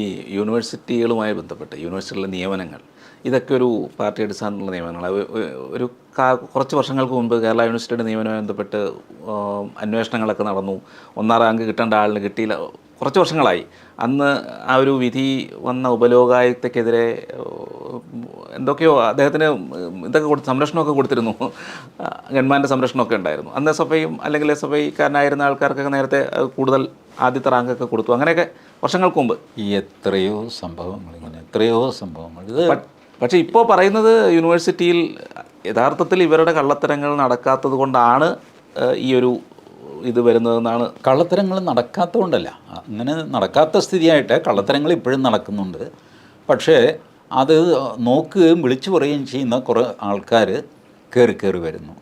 ഈ യൂണിവേഴ്സിറ്റികളുമായി ബന്ധപ്പെട്ട് യൂണിവേഴ്സിറ്റികളിലെ നിയമനങ്ങൾ ഇതൊക്കെ ഒരു പാർട്ടി അടിസ്ഥാനത്തിലുള്ള നിയമനങ്ങൾ. ഒരു കുറച്ച് വർഷങ്ങൾക്ക് മുമ്പ് കേരള യൂണിവേഴ്സിറ്റിയുടെ നിയമനവുമായി ബന്ധപ്പെട്ട് അന്വേഷണങ്ങളൊക്കെ നടന്നു. ഒന്നാം റാങ്ക് കിട്ടേണ്ട ആളിന് കിട്ടിയില്ല. കുറച്ച് വർഷങ്ങളായി. അന്ന് ആ ഒരു വിധി വന്ന ഉപലോകായുക്തക്കെതിരെ എന്തൊക്കെയോ അദ്ദേഹത്തിന് ഇതൊക്കെ കൊടുത്ത് സംരക്ഷണമൊക്കെ കൊടുത്തിരുന്നു. ഗവൺമെന്റ് സംരക്ഷണമൊക്കെ ഉണ്ടായിരുന്നു. അന്ന് എസ് എഫ് ഐയും അല്ലെങ്കിൽ എസ് എഫ് ഐക്കാരനായിരുന്ന ആൾക്കാർക്കൊക്കെ നേരത്തെ കൂടുതൽ ആദ്യത്തെ റാങ്കൊക്കെ കൊടുത്തു. അങ്ങനെയൊക്കെ വർഷങ്ങൾക്ക് മുമ്പ്. ഈ എത്രയോ സംഭവങ്ങൾ ഇങ്ങനെ എത്രയോ സംഭവങ്ങൾ. ഇത് പക്ഷേ ഇപ്പോൾ പറയുന്നത് യൂണിവേഴ്സിറ്റിയിൽ യഥാർത്ഥത്തിൽ ഇവരുടെ കള്ളത്തരങ്ങൾ നടക്കാത്തത് കൊണ്ടാണ് ഈ ഒരു ഇത് വരുന്നതെന്നാണ്. കള്ളത്തരങ്ങൾ നടക്കാത്തതുകൊണ്ടല്ല. അങ്ങനെ നടക്കാത്ത സ്ഥിതിയായിട്ട് കള്ളത്തരങ്ങൾ ഇപ്പോഴും നടക്കുന്നുണ്ട്. പക്ഷേ അത് നോക്കുകയും വിളിച്ചു പറയുകയും ചെയ്യുന്ന കുറേ ആൾക്കാർ കയറി കയറി വരുന്നു.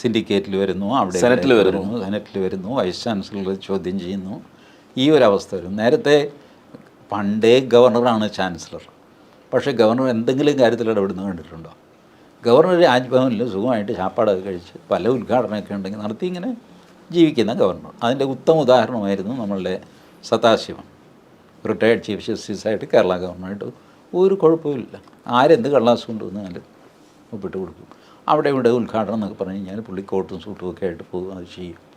സിൻഡിക്കേറ്റിൽ വരുന്നു അവിടെ സെനറ്റിൽ വരുന്നു. സെനറ്റിൽ വരുന്നു വൈസ് ചാൻസലർ ചോദ്യം ചെയ്യുന്നു. ഈ ഒരു അവസ്ഥ വരും. നേരത്തെ പണ്ടേ ഗവർണറാണ് ചാൻസലർ. പക്ഷേ ഗവർണർ എന്തെങ്കിലും കാര്യത്തിൽ ഇടപെടുന്ന കണ്ടിട്ടുണ്ടോ? ഗവർണർ രാജ്ഭവനിൽ സുഖമായിട്ട് ചാപ്പാടൊക്കെ കഴിച്ച് പല ഉദ്ഘാടനമൊക്കെ ഉണ്ടെങ്കിൽ നടത്തി ഇങ്ങനെ ജീവിക്കുന്ന ഗവർണർ. അതിന്റെ ഉത്തമ ഉദാഹരണമായിരുന്നു നമ്മളുടെ സദാശിവം. റിട്ടയർഡ് ചീഫ് ജസ്റ്റിസായിട്ട് കേരള ഗവർണറായിട്ട് ഒരു കുഴപ്പമില്ല ആരെന്ത് കള്ളാസ് കൊണ്ടുവന്നാലും ഒപ്പിട്ട് കൊടുക്കും. അവിടെ ഇവിടെ ഉദ്ഘാടനം എന്നൊക്കെ പറഞ്ഞു കഴിഞ്ഞാൽ പുള്ളി കോട്ടും സൂട്ടും ഒക്കെ ആയിട്ട് പോകും അത് ചെയ്യും.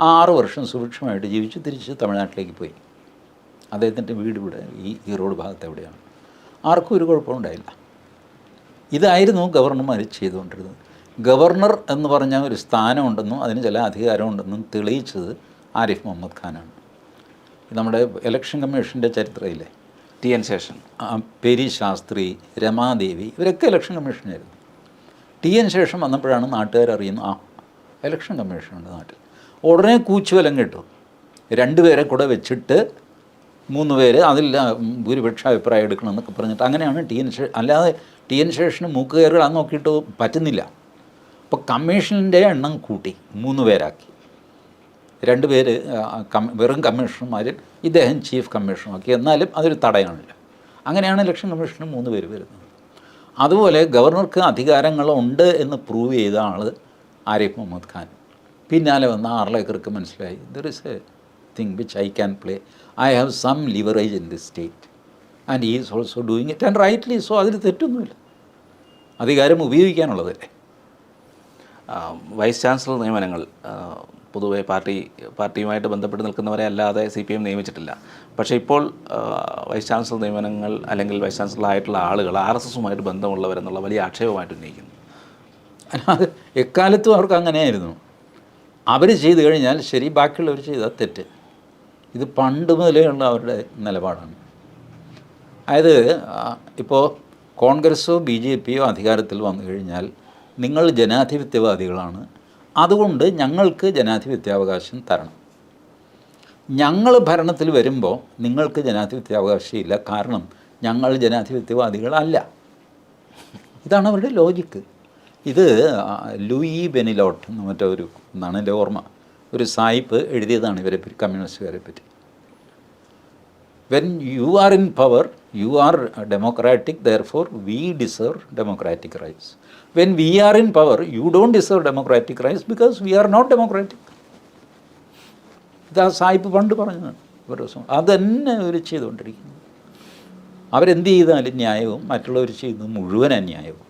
ആറ് വർഷം സുഭിക്ഷമായിട്ട് ജീവിച്ച് തിരിച്ച് തമിഴ്നാട്ടിലേക്ക് പോയി. അദ്ദേഹത്തിന്റെ വീട് ഇവിടെ ഈ റോഡ് ഭാഗത്ത് എവിടെയാണ്? ആർക്കും ഒരു കുഴപ്പമുണ്ടായില്ല ഇതായിരുന്നു ഗവർണർമാർ ചെയ്തുകൊണ്ടിരുന്നത്. ഗവർണർ എന്ന് പറഞ്ഞാൽ ഒരു സ്ഥാനമുണ്ടെന്നും അതിന് ചില അധികാരമുണ്ടെന്നും തെളിയിച്ചത് ആരിഫ് മുഹമ്മദ് ഖാനാണ്. നമ്മുടെ ഇലക്ഷൻ കമ്മീഷന്റെ ചരിത്രയില്ലേ? T N Seshan. Peri Sastri Ramadevi ഇവരൊക്കെ ഇലക്ഷൻ കമ്മീഷനായിരുന്നു ടി എൻ ശേഷം വന്നപ്പോഴാണ് നാട്ടുകാരറിയുന്നത് ആ ഇലക്ഷൻ കമ്മീഷനുണ്ട് നാട്ടിൽ. ഉടനെ കൂച്ചുവലം കിട്ടും. രണ്ടുപേരെ കൂടെ വെച്ചിട്ട് മൂന്ന് പേര് അതിൽ ഭൂരിപക്ഷ അഭിപ്രായം എടുക്കണം എന്നൊക്കെ പറഞ്ഞിട്ട് അങ്ങനെയാണ് ടി എൻ ശേഷൻ അല്ലാതെ ടി എൻ ശേഷന് മൂക്ക് അത് നോക്കിയിട്ട് പറ്റുന്നില്ല. അപ്പോൾ കമ്മീഷനിന്റെ എണ്ണം കൂട്ടി മൂന്ന് പേരാക്കി. രണ്ട് പേര് വെറും കമ്മീഷണർമാരും ഇദ്ദേഹം ചീഫ് കമ്മീഷണറാക്കി. എന്നാലും അതൊരു തടയാണില്ല. അങ്ങനെയാണ് ഇലക്ഷൻ കമ്മീഷന് മൂന്ന് പേര് വരുന്നത്. അതുപോലെ ഗവർണർക്ക് അധികാരങ്ങളുണ്ട് എന്ന് പ്രൂവ് ചെയ്ത ആൾ ആരിഫ് മുഹമ്മദ് ഖാൻ. പിന്നാലെ വന്ന ആർലേക്കർക്ക് മനസ്സിലായി. There is a thing which I can play I have some leverage in the state and he is also doing it and rightly so അതിൽ തെറ്റൊന്നുമില്ല. അധികാരം ഉപയോഗിക്കാനുള്ളതല്ലേ വൈസ് ചാൻസലർ നിയമനങ്ങൾ പൊതുവേ പാർട്ടി പാർട്ടിയുമായിട്ട് ബന്ധപ്പെട്ട് നിൽക്കുന്നവരെ അല്ലാതെ സി പി എം നിയമിച്ചിട്ടില്ല. പക്ഷേ ഇപ്പോൾ വൈസ് ചാൻസലർ നിയമനങ്ങൾ അല്ലെങ്കിൽ വൈസ് ചാൻസലർ ആയിട്ടുള്ള ആളുകൾ ആർ എസ് എസുമായിട്ട് ബന്ധമുള്ളവരെന്നുള്ള വലിയ ആക്ഷേപമായിട്ട് ഉന്നയിക്കുന്നു. അല്ലാതെ എക്കാലത്തും അവർക്ക് അങ്ങനെയായിരുന്നു. അവർ ചെയ്തു കഴിഞ്ഞാൽ ശരി ബാക്കിയുള്ളവർ ചെയ്താൽ തെറ്റ്. ഇത് പണ്ട് മുതലേ ഉള്ള അവരുടെ നിലപാടാണ്. അതായത് ഇപ്പോൾ കോൺഗ്രസ്സോ ബി ജെ പിയോ അധികാരത്തിൽ വന്നു കഴിഞ്ഞാൽ നിങ്ങൾ ജനാധിപത്യവാദികളാണ്. അതുകൊണ്ട് ഞങ്ങൾക്ക് ജനാധിപത്യാവകാശം തരണം. ഞങ്ങൾ ഭരണത്തിൽ വരുമ്പോൾ നിങ്ങൾക്ക് ജനാധിപത്യാവകാശം ഇല്ല. കാരണം ഞങ്ങൾ ജനാധിപത്യവാദികളല്ല. ഇതാണ് അവരുടെ ലോജിക്ക്. ഇത് ലൂയി ബെനിലോട്ട് എന്ന് മറ്റേ ഒരു എന്നാണ് എന്റെ ഓർമ്മ. ഒരു സായിപ്പ് എഴുതിയതാണ് ഇവരെ പറ്റി കമ്മ്യൂണിസ്റ്റുകാരെ പറ്റി. When you are in power you are democratic therefore we deserve democratic rights when we are in power you don't deserve democratic rights because we are not democratic ഇത് ആ സായിപ്പ് പണ്ട് പറഞ്ഞതാണ് ഒരു ദിവസം. അതന്നെ അവർ ചെയ്തുകൊണ്ടിരിക്കുന്നു അവരെന്ത് ചെയ്താലും ന്യായവും മറ്റുള്ളവർ ചെയ്യുന്നത് മുഴുവൻ അന്യായവും.